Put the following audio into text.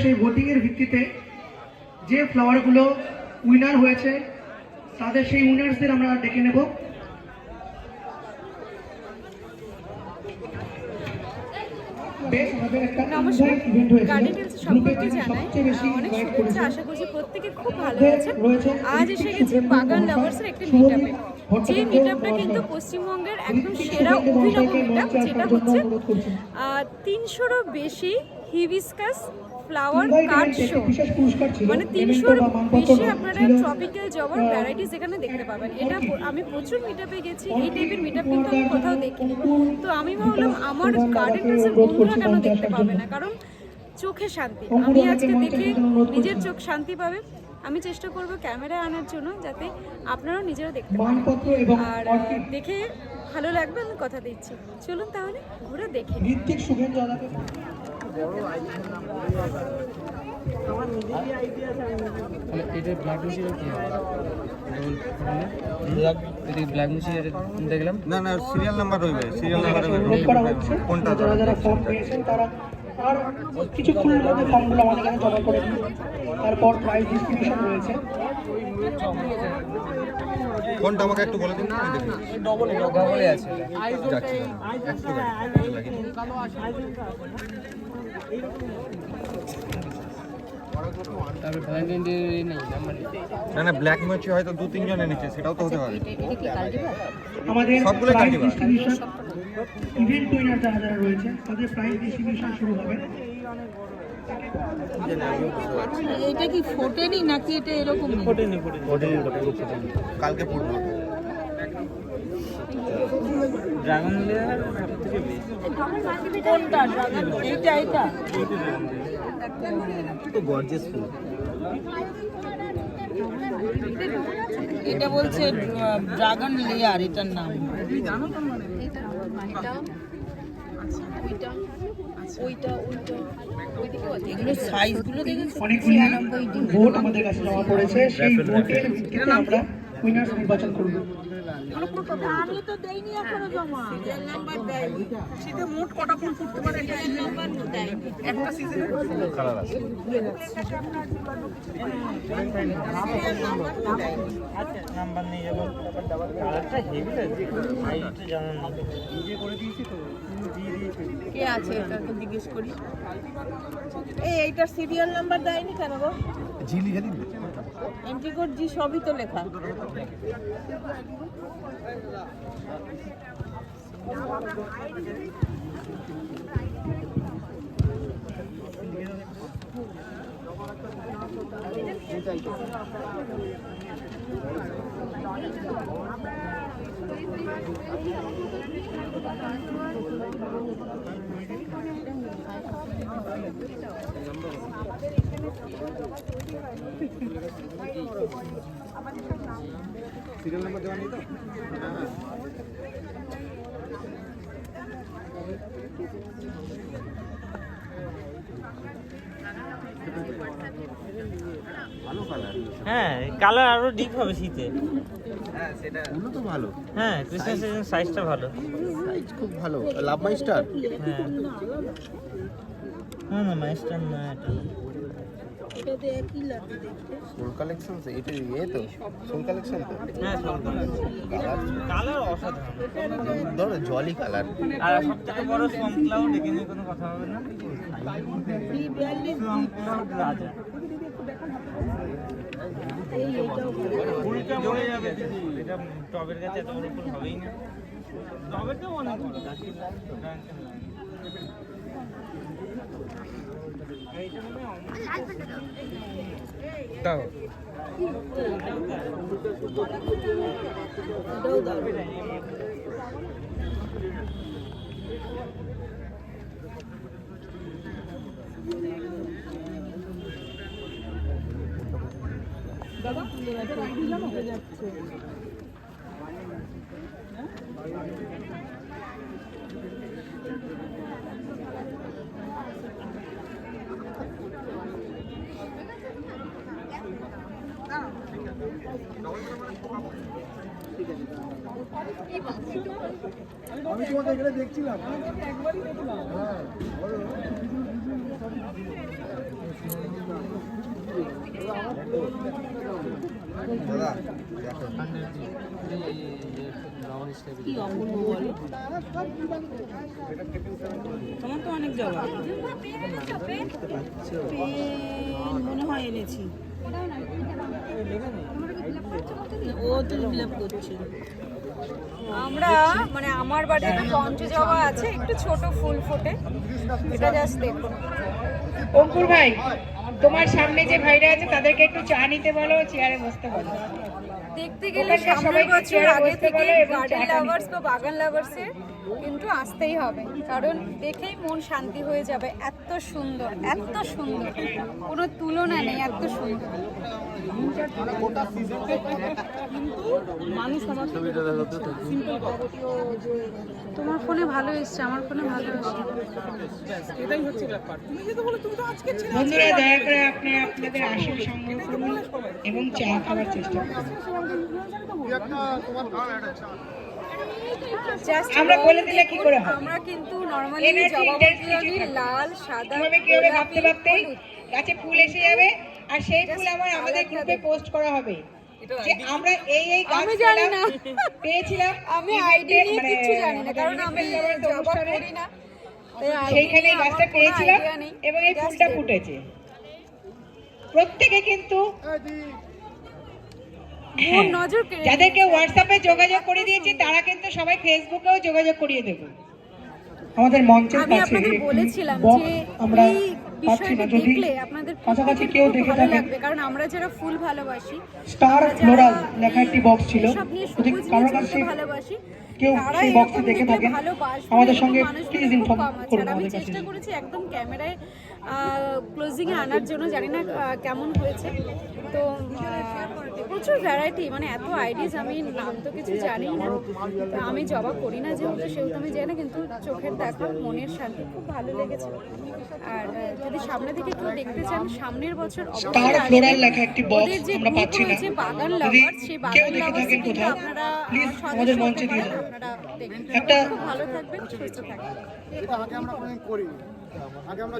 সেই ভোটিং এর ভিত্তিতে যে ফ্লাওয়ারগুলো উইনার হয়েছে তাদের সেই উইনার্সদের আমরা ডেকে নেব। নমস্কার। invite event হয়েছিল। গার্ডেন টেলস গ্রুপে সম্পর্কে জানাই বেশি অনেক শুভেচ্ছা আশা করছি প্রত্যেকে খুব ভালো আছেন। আজ এসে গেছি বাগান লাভার্সের একটি শুভদীপ যে। কিন্তু পশ্চিমবঙ্গের একদম সেরা অভিনব যেটা হচ্ছে তিনশোরও বেশি হিবিস্কাস ফ্লাওয়ার কার্ড শো। মানে তিনশোর বেশি আপনারা ট্রপিক্যাল জবার ভ্যারাইটিস এখানে দেখতে পাবেন। এটা আমি প্রচুর মিট আপে গেছি এই টাইপের মিট আপ কিন্তু আমি কোথাও দেখিনি। তো আমি ভাবলাম আমার গার্ডেন দাদাকে বন্ধুরা কেন দেখতে পাবে না? কারণ চোখে শান্তি। আমি আজকে দেখে নিজের চোখ শান্তি পাবে। আমি চেষ্টা করব ক্যামেরায় আনার জন্য যাতে আপনারাও নিজেরা দেখতে পারেন। আর দেখে ভালো লাগবে আমি কথা দিচ্ছি। চলুন তাহলে ঘুরে দেখে তাহলে কি হবে? দেখলাম না না সিরিয়াল নাম্বার রইবে সিরিয়াল নাম্বার কোনটা যারা যারা ফর্ম পেয়েছেন তারা আর কিছুক্ষণের মধ্যে ফর্মগুলো আমাদের কাছে জমা করে দিন। তারপর প্রাইজ ডিস্ট্রিবিউশন রয়েছে। কোনটা আমাকে একটু বলে দিন না, আমি দেখে। ডবলে আছে যাচ্ছি একটু লাগিয়ে দিন। না না ব্ল্যাক ম্যাচ হয়তো দু তিনজন এনেছে সেটাও তো হতে পারে ইভেন্ট যারা রয়েছে তাদের প্রাইজ ডিস্ট্রিবিউশন শুরু হবে এটা কি ফোটেনি নাকি এটা এরকম কালকে পড়ব ড্রাগন কোনটা এইটা এইটা? তো গর্জিয়াস ফুল। এটা বলছে ড্রাগন লেয়ার এটার নাম। এগুলো সাইজগুলো দেখেছ অনেকগুলি ভোট আমাদের কাছে জমা পড়েছে। সেই ভোটের ভিত্তিতে আমরা উইনার্স নির্বাচন করব। আমি তো দেইনি এখনও জমা। নাম্বার দেয়নি। সেটা মোট কটা ফুল ফুটতে পারে? এটা নাম্বার দেয়নি। একটা সিজনে কালার আছে। নাম্বার নেই যখন কালারটা হেভি লাগছে সাইজটা জানান না কে আছে এটা তো জিজ্ঞেস করি? এই এইটার সিরিয়াল নাম্বার দেয়নি কেন গো? দিন এন্ট্রি জি সবই তো লেখা। সিরিয়াল নাম্বার দেওয়া নেই তো? হ্যাঁ কালার আরও ডিপ হবে শীতে। ওগুলো তো ভালো। হ্যাঁ সিজন সাইজটা ভালো। সাইজ খুব ভালো। লাভ মাই স্টার হ্যাঁ। না না মাইস্টার না এটা এটাতে একই লাগে কালেকশন এটা ইয়ে তো সোল কালেকশন তো? হ্যাঁ কালার অসাধারণ। ধরো জলি কালার আর সব থেকে বড় সোম ক্লাউড এখানে কোনো কথা হবে না। সোম ক্লাউড রাজা। ফুলটা মরে যাবে এটা টবের কাছে এত বড় ফুল হবেই না। টবেরটা অনেক গাছের দাও। আমি তোমাকে এখানে দেখছিলাম। অপূর্ব বলো। তোমার তো অনেক জবা মনে হয় এনেছি ও তো ফিল করছে আমরা মানে আমার বাড়িতে পঞ্চ জবা আছে, একটু ছোট ফুল ফোটে। এটা জাস্ট দেখুন। অঙ্কুর ভাই, তোমার সামনে যে ভাইরা আছে, তাদেরকে একটু চা নিতে বলো, চেয়ারে বসতে বলো। দেখতে গেলে সামনের বছর আগে থেকে গার্ডেন লাভার্স বা বাগান লাভার্সের কিন্তু আসতেই হবে। কারণ দেখেই মন শান্তি হয়ে যাবে। এত সুন্দর এত সুন্দর। কোনো তুলনা নেই এত সুন্দর। তোমার ফোনে ভালো এসছে আমার ফোনে ভালো এসছে। এটাই হচ্ছে ব্যাপার। তুমি যেটা বলো তুমি তো আজকে ছেড়ে বন্ধুরা দয়া করে আপনি আপনাদের আসন সংগ্রহ করুন এবং চা খাওয়ার চেষ্টা করুন। আমরা বলে দিলে কি করে আমরা কিন্তু নর্মালি। লাল সাদা এভাবে কি হবে ভাবতে ভাবতেই গাছে ফুল এসে যাবে আর সেই ফুল আমার আমাদের গ্রুপে পোস্ট করা হবে। যে আমরা এই এই আমি জানি না। পেয়েছিলাম আমি আইডি নিয়ে মানে কিচ্ছু জানি না কারণ আমি জবা করি না। সেইখানে গাছটা পেয়েছিলাম এবং এই ফুলটা ফুটেছে। প্রত্যেকে কিন্তু যাদেরকে হোয়াটসঅ্যাপে যোগাযোগ করে দিয়েছি তারা কিন্তু সবাই ফেসবুকেও যোগাযোগ করিয়ে দেবো। আমাদের মঞ্চের কাছে বলেছিলাম যে আমরা পাচ্ছি না। যদি দেখলে আপনাদের কাছাকাছি কেউ দেখে ভালো লাগবে কারণ আমরা যারা ফুল ভালোবাসি স্টার ফ্লোরাল লেখা একটি বক্স ছিল। যদি কারোর কাছে ভালোবাসি কেউ সেই দেখে থাকেন আমাদের সঙ্গে প্লিজ ইনফর্ম করুন আমি চেষ্টা করেছি একদম ক্যামেরায় ক্লোজিং এ আনার জন্য জানি না কেমন হয়েছে। তো প্রচুর ভ্যারাইটি মানে এত আইডিয়াস আমি নাম তো কিছু জানি না। আমি জবা করি না যেহেতু সেহেতু আমি জানি না কিন্তু চোখের দেখা মনের শান্তি খুব ভালো লেগেছে। আর যদি সামনে থেকে কেউ দেখতে চান সামনের বছর স্টার ফ্লোরাল লেখা একটি বক্স ওদের যে আমরা পাচ্ছি না। রয়েছে বাগান লাভার সেই বাগান থাকেন কিন্তু কোথাও আপনারা প্লিজ আমাদের মঞ্চে দিয়ে দিন আপনারা দেখবেন। একটা খুব ভালো থাকবেন সুস্থ থাকবেন। এটা আগে আমরা করিনি। আগে আমরা